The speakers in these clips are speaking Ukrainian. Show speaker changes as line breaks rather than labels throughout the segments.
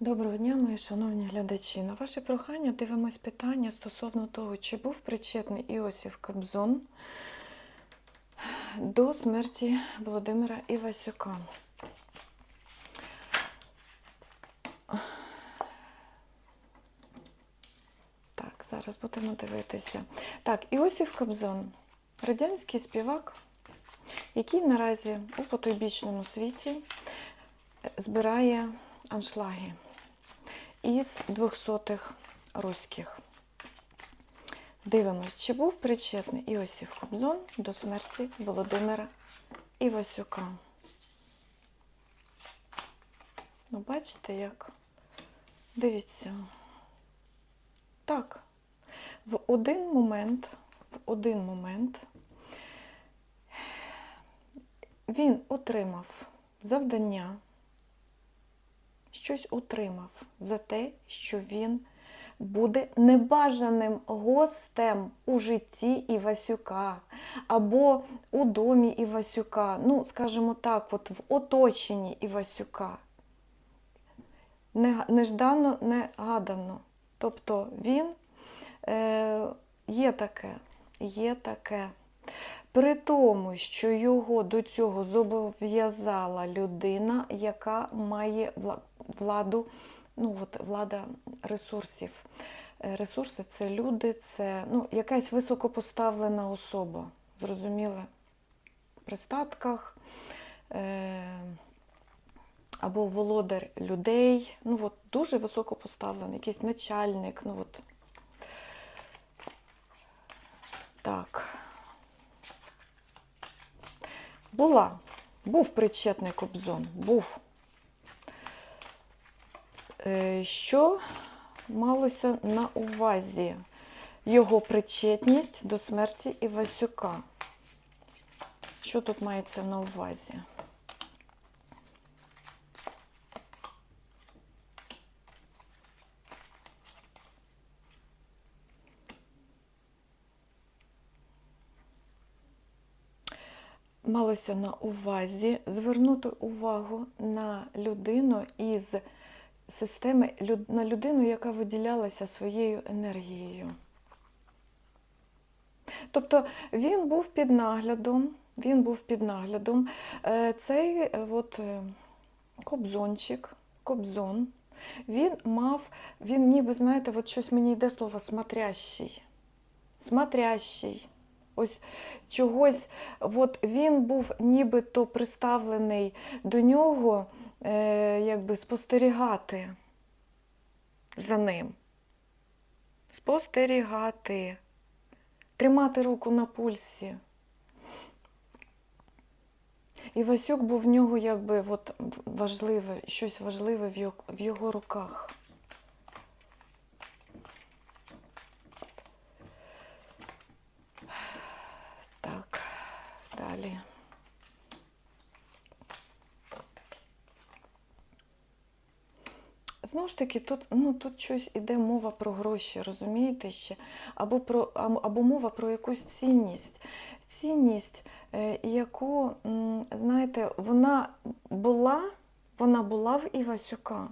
Доброго дня, мої шановні глядачі. На ваше прохання дивимось питання стосовно того, чи був причетний Іосиф Кобзон до смерті Володимира Івасюка. Так, зараз будемо дивитися. Так, Іосиф Кобзон, радянський співак, який наразі у потойбічному світі збирає аншлаги із 200-х руських. Дивимось, чи був причетний Іосиф Кобзон до смерті Володимира Івасюка. Ну, бачите, як? Дивіться. Так, в один момент, в один момент він отримав завдання щось отримав за те, що він буде небажаним гостем у житті Івасюка або у домі Івасюка, ну, скажімо так, от в оточенні Івасюка. Не- Неждано, негадано. Тобто він е, є таке, є таке. При тому, що його до цього зобов'язала людина, яка має владу, ну от влада ресурсів. Е, Ресурси це люди, це ну, якась високопоставлена особа, зрозуміле, при статках е, або володар людей, ну от дуже високопоставлений, якийсь начальник. ну от. Так. Була, був причетний Кобзон, був. Е, Що малося на увазі? Його причетність до смерті Івасюка. Що тут мається на увазі? малося на увазі звернути увагу на людину із системи, на людину, яка виділялася своєю енергією. Тобто він був під наглядом, він був під наглядом. Е, Цей е, от е, кобзончик, кобзон, він мав, він ніби, знаєте, от щось мені йде слово смотрящий. Смотрящий. Ось чогось, от він був нібито приставлений до нього, е, якби спостерігати за ним. Спостерігати, тримати руку на пульсі. І Васюк був в нього якби от важливе, щось важливе в його, в його руках. Так, далі. Знову ж таки, тут, ну, тут щось іде мова про гроші, розумієте ще? Або, про, або мова про якусь цінність. Цінність, е, яку, знаєте, вона була, вона була в Івасюка,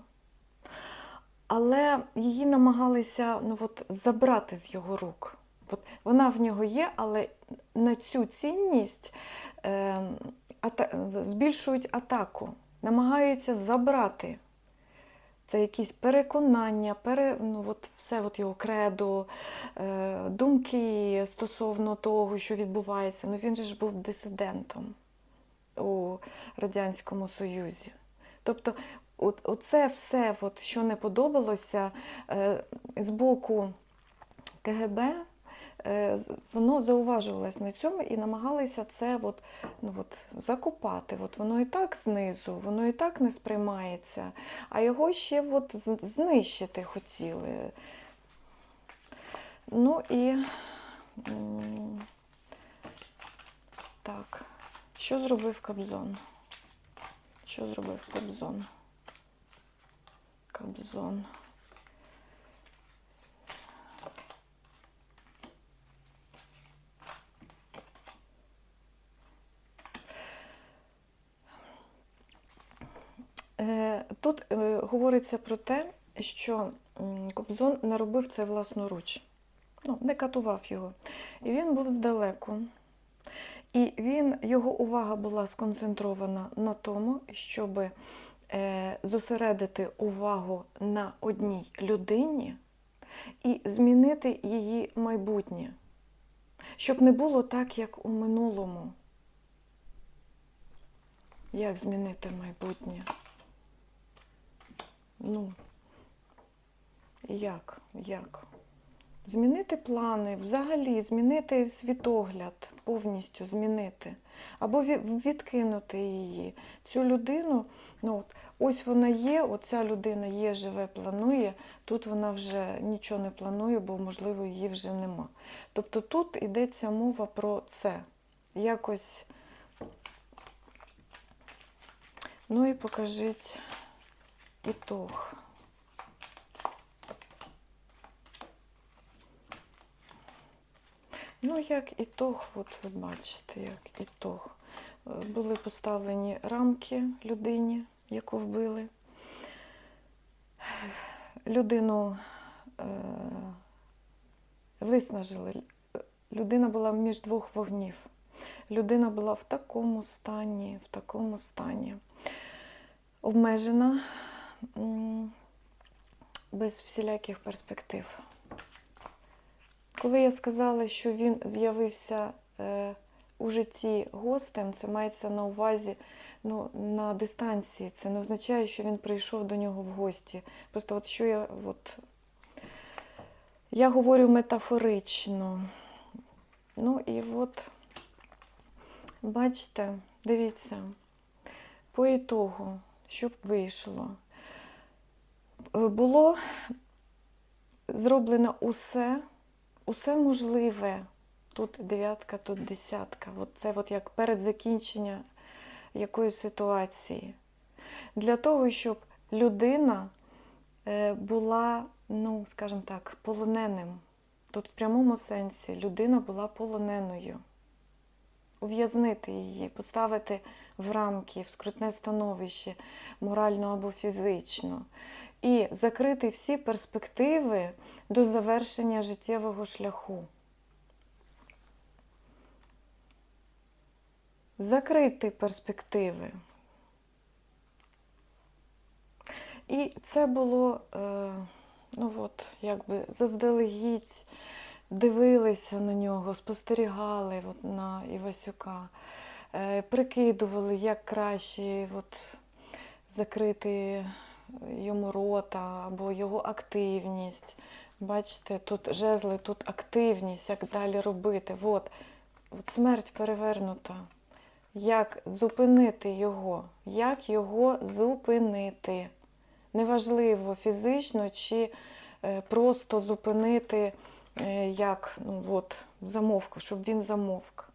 але її намагалися ну, от, забрати з його рук. От, вона в нього є, але на цю цінність е, ата- збільшують атаку, намагаються забрати. Це якісь переконання, пере, ну, от все от його кредо, е, думки стосовно того, що відбувається. Ну він же ж був дисидентом у Радянському Союзі. Тобто, от, оце все, от, що не подобалося е, з боку КГБ, воно зауважувалось на цьому і намагалися це от, ну, от, закопати. От воно і так знизу, воно і так не сприймається, а його ще от знищити хотіли. Ну і так, що зробив Кобзон? Що зробив Кобзон? Кобзон. Е, Тут е, говориться про те, що Кобзон не робив це власноруч, ну, не катував його. І він був здалеку. І він, його увага була сконцентрована на тому, щоб е, зосередити увагу на одній людині і змінити її майбутнє, щоб не було так, як у минулому. Як змінити майбутнє? Ну, як? Як? Змінити плани, взагалі змінити світогляд, повністю змінити. Або відкинути її. Цю людину, ну от, ось вона є, оця людина є, живе, планує. Тут вона вже нічого не планує, бо, можливо, її вже нема. Тобто тут йдеться мова про це. Якось. Ну і покажіть ітог. Ну, як ітог, от ви бачите, як ітог. Е, Були поставлені рамки людині, яку вбили. Людину е, виснажили. Людина була між двох вогнів. Людина була в такому стані, в такому стані. Обмежена, без всіляких перспектив. Коли я сказала, що він з'явився е, у житті гостем, це мається на увазі ну, на дистанції. Це не означає, що він прийшов до нього в гості. Просто от що я от, я говорю метафорично. Ну і от, бачите, дивіться, по ітогу, що вийшло. Е, Було зроблено усе, усе можливе. Тут дев'ятка, тут десятка. От це от як перед закінченням якоїсь ситуації. Для того, щоб людина е, була, ну, скажімо так, полоненим. Тут в прямому сенсі людина була полоненою. Ув'язнити її, поставити в рамки, в скрутне становище, морально або фізично, і закрити всі перспективи до завершення життєвого шляху. Закрити перспективи. І це було, е, ну от, якби заздалегідь дивилися на нього, спостерігали от, на Івасюка, е, прикидували, як краще от, закрити йому рота або його активність. Бачите, тут жезли, тут активність, як далі робити. От, от смерть перевернута. Як зупинити його? Як його зупинити? Неважливо фізично чи е, просто зупинити е, як ну, от, замовку, щоб він замовк,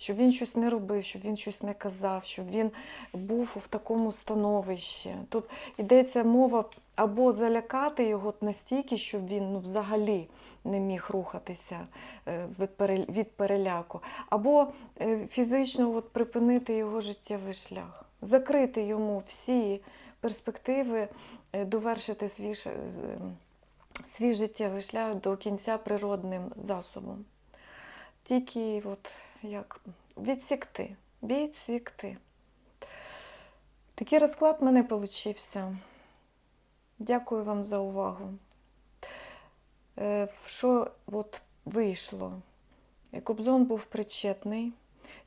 щоб він щось не робив, щоб він щось не казав, щоб він був в такому становищі. Тут йдеться мова або залякати його настільки, щоб він ну, взагалі не міг рухатися е, від переляку, або е, фізично от, припинити його життєвий шлях, закрити йому всі перспективи, е, довершити свій, свій життєвий шлях до кінця природним засобом. Тільки от як відсікти, відсікти. Такий розклад в мене получився. Дякую вам за увагу. Е, Що от вийшло? Кобзон був причетний.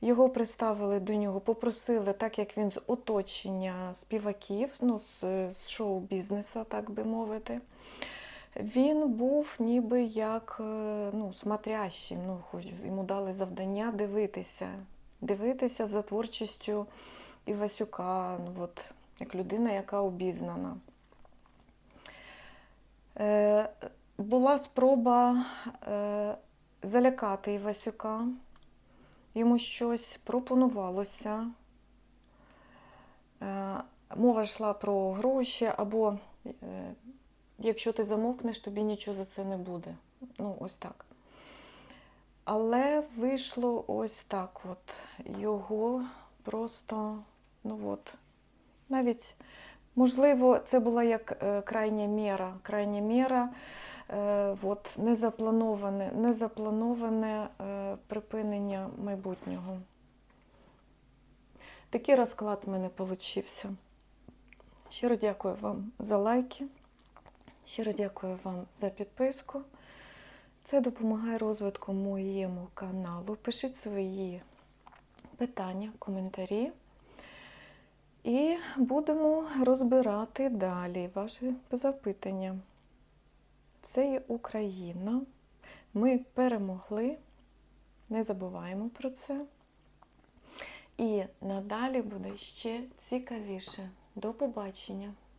Його приставили до нього, попросили, так як він з оточення співаків, ну, з, шоу-бізнесу, так би мовити. Він був ніби як е, ну, смотрящим. Ну, йому дали завдання дивитися, дивитися за творчістю Івасюка, ну, от, як людина, яка обізнана. Е, була спроба е, залякати Івасюка. Йому щось пропонувалося. Е, Мова йшла про гроші, або е, якщо ти замовкнеш, тобі нічого за це не буде. Ну, ось так. Але вийшло ось так от. Його просто, ну от, навіть Можливо, це була як е, крайня міра. Крайня міра, е, от, незаплановане, незаплановане е, припинення майбутнього. Такий розклад в мене получився. Щиро дякую вам за лайки. Щиро дякую вам за підписку. Це допомагає розвитку моєму каналу. Пишіть свої питання, коментарі. І будемо розбирати далі ваші запитання. Це є Україна. Ми перемогли. Не забуваємо про це. І надалі буде ще цікавіше. До побачення!